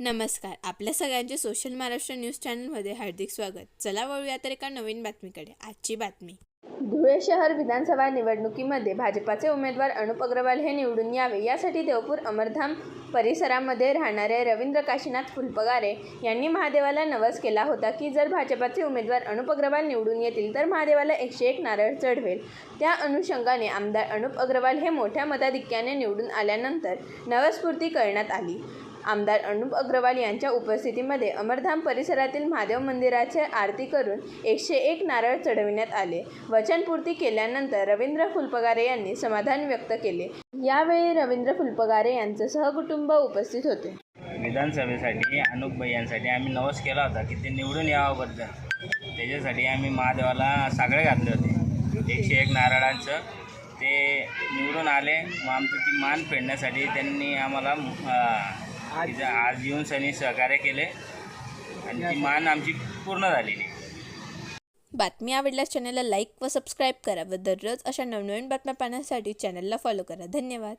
नमस्कार. आपल्या सगळ्यांचे सोशल महाराष्ट्र न्यूज चॅनलमध्ये हार्दिक स्वागत. चला वळूया तर एका नवीन बातमीकडे. आजची बातमी. धुळे शहर विधानसभा निवडणुकीमध्ये भाजपाचे उमेदवार अनुप अग्रवाल हे निवडून यावे. यासाठी देवपूर अमरधाम परिसरामध्ये राहणारे रवींद्र काशीनाथ फुलपगारे यांनी महादेवाला नवस केला होता की जर भाजपाचे उमेदवार अनुप अग्रवाल निवडून येतील तर महादेवाला एकशे एक नारळ चढवेल. त्या अनुषंगाने आमदार अनुप अग्रवाल हे मोठ्या मताधिक्याने निवडून आल्यानंतर नवस्फूर्ती करण्यात आली. आमदार अनुप अग्रवाल यांच्या उपस्थितीमध्ये अमरधाम परिसरातील महादेव मंदिराचे आरती करून एकशे एक नारळ चढविण्यात आले. वचनपूर्ती केल्यानंतर रवींद्र फुलपगारे यांनी समाधान व्यक्त केले. यावेळी रवींद्र फुलपगारे यांचे सहकुटुंब उपस्थित होते. विधानसभेसाठी अनुप भाई यांसाठी आम्ही नवस केला होता की ते निवडून यावाबद्दल त्याच्यासाठी आम्ही महादेवाला सागळे घातले होते. एकशे एक नारळांचं ते निवडून आले. मग आमचं ती मान फेडण्यासाठी त्यांनी आम्हाला तिचं आज येऊन सनी सहकार्य केले आणि ती मान आमची पूर्ण झालेली. बातमी आवडल्यास चॅनलला लाईक व सबस्क्राईब करा व दररोज अशा नवनवीन बातम्या पाहण्यासाठी चॅनलला फॉलो करा. धन्यवाद.